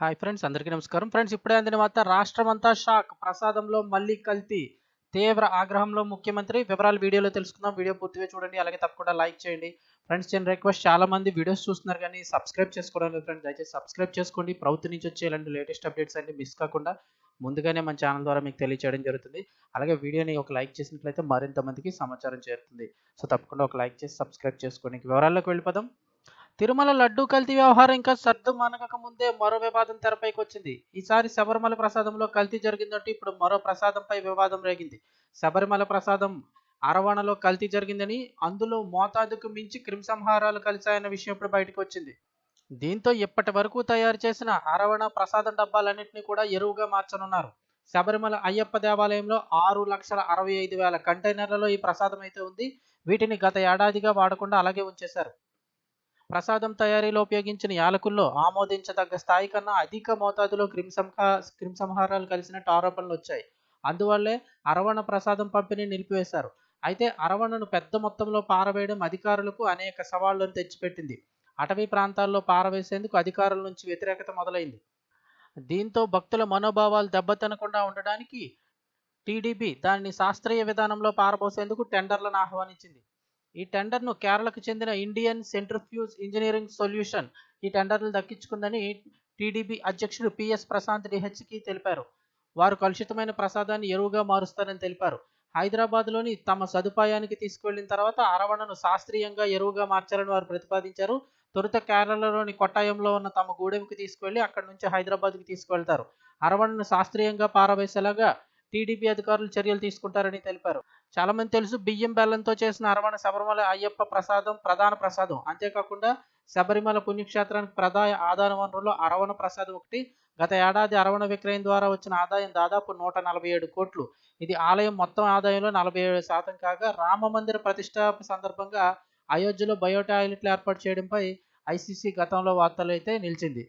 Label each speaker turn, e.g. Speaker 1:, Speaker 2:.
Speaker 1: Hi friends అందరికీ నమస్కారం. Friends ఇప్పుడే అందిన వార్త రాష్ట్రమంతా షాక్. ప్రసాదంలో మళ్ళీ కల్తీ. తీవ్ర ఆగ్రహంలో ముఖ్యమంత్రి. వివరాలు వీడియోలో తెలుసుకుందాం. వీడియో పూర్తిగా చూడండి. అలాగే తప్పకుండా లైక్ చేయండి. ఫ్రెండ్స్ నేను రిక్వెస్ట్ చాలా మంది వీడియోస్ చూస్తున్నారు కానీ సబ్స్క్రైబ్ చేసుకోవడం లేదు ఫ్రెండ్స్ దయచేసి సబ్స్క్రైబ్ చేసుకోండి. ప్రభుత్వం నుంచి వచ్చే ఇలాంటి లేటెస్ట్ అప్డేట్స్ అన్ని మిస్ కాకుండా ముందుగానే మన ఛానల్ ద్వారా మీకు తెలియచేయడం జరుగుతుంది. అలాగే వీడియోని ఒక లైక్ చేసినట్లయితే మరింత మందికి సమాచారం చేరుతుంది. సో తప్పకుండా ఒక లైక్ చేసి సబ్స్క్రైబ్ చేసుకోండి. వివరాల్లోకి వెళ్ళిపోదాం. తిరుమల లడ్డూ కల్తీ వ్యవహారం ఇంకా సర్దు మనగక ముందే మరో వివాదం తెరపైకి వచ్చింది ఈసారి శబరిమల ప్రసాదంలో కల్తీ జరిగిందంటూ ఇప్పుడు మరో ప్రసాదంపై వివాదం రేగింది. శబరిమల ప్రసాదం అరవణలో కల్తీ జరిగిందని అందులో మోతాదుకు మించి క్రిమిసంహారాలు కలిశాయన్న విషయం ఇప్పుడు బయటకు వచ్చింది దీంతో ఇప్పటి వరకు తయారు చేసిన అరవణ ప్రసాదం డబ్బాలన్నింటినీ కూడా ఎరువుగా మార్చనున్నారు. శబరిమల అయ్యప్ప దేవాలయంలో ఆరు లక్షల అరవై ఐదు వేల కంటైనర్లలో ఈ ప్రసాదం అయితే ఉంది. వీటిని గత ఏడాదిగా వాడకుండా అలాగే ఉంచేశారు. ప్రసాదం తయారీలో ఉపయోగించిన యాలకుల్లో ఆమోదించదగ్గ స్థాయి కన్నా అధిక మోతాదులో క్రిమిసంహా క్రిమిసంహారాలు కలిసినట్టు ఆరోపణలు వచ్చాయి. అందువల్లే అరవణ ప్రసాదం పంపిణీ నిలిపివేశారు. అయితే అరవణను పెద్ద మొత్తంలో పారవేయడం అధికారులకు అనేక సవాళ్ళను తెచ్చిపెట్టింది. అటవీ ప్రాంతాల్లో పారవేసేందుకు అధికారుల నుంచి వ్యతిరేకత మొదలైంది. దీంతో భక్తుల మనోభావాలు దెబ్బతినకుండా ఉండడానికి టీడీపీ దాన్ని శాస్త్రీయ విధానంలో పారబోసేందుకు టెండర్లను ఆహ్వానించింది. ఈ టెండర్ను కేరళకు చెందిన ఇండియన్ సెంట్రిఫ్యూజ్ ఇంజనీరింగ్ సొల్యూషన్ ఈ టెండర్లు దక్కించుకుందని టీడీపీ అధ్యక్షుడు పిఎస్ ప్రశాంత్ డిహెచ్కి తెలిపారు. వారు కలుషితమైన ప్రసాదాన్ని ఎరువుగా మారుస్తారని తెలిపారు. హైదరాబాద్లోని తమ సదుపాయానికి తీసుకువెళ్ళిన తర్వాత అరవణను శాస్త్రీయంగా ఎరువుగా మార్చాలని వారు ప్రతిపాదించారు. తొలుత కేరళలోని కొట్టాయంలో ఉన్న తమ గూడెంకి తీసుకువెళ్ళి అక్కడి నుంచి హైదరాబాద్కి తీసుకువెళ్తారు. అరవణను శాస్త్రీయంగా పారవేసేలాగా టీడీపీ అధికారులు చర్యలు తీసుకుంటారని తెలిపారు. చాలా మంది తెలుసు బియ్యం బెల్లంతో చేసిన అరవణ శబరిమల అయ్యప్ప ప్రసాదం ప్రధాన ప్రసాదం. అంతేకాకుండా శబరిమల పుణ్యక్షేత్రానికి ప్రధాన ఆదాయ వనరులో అరవణ ప్రసాదం ఒకటి గత ఏడాది అరవణ విక్రయం ద్వారా వచ్చిన ఆదాయం దాదాపు నూట నలభై ఏడు కోట్లు. ఇది ఆలయం మొత్తం ఆదాయంలో నలభై ఏడు శాతం కాగా రామ మందిర ప్రతిష్టాపన సందర్భంగా అయోధ్యలో బయో టాయిలెట్లు ఏర్పాటు చేయడంపై ఐసీసీ గతంలో వార్తలు అయితే నిలిచింది.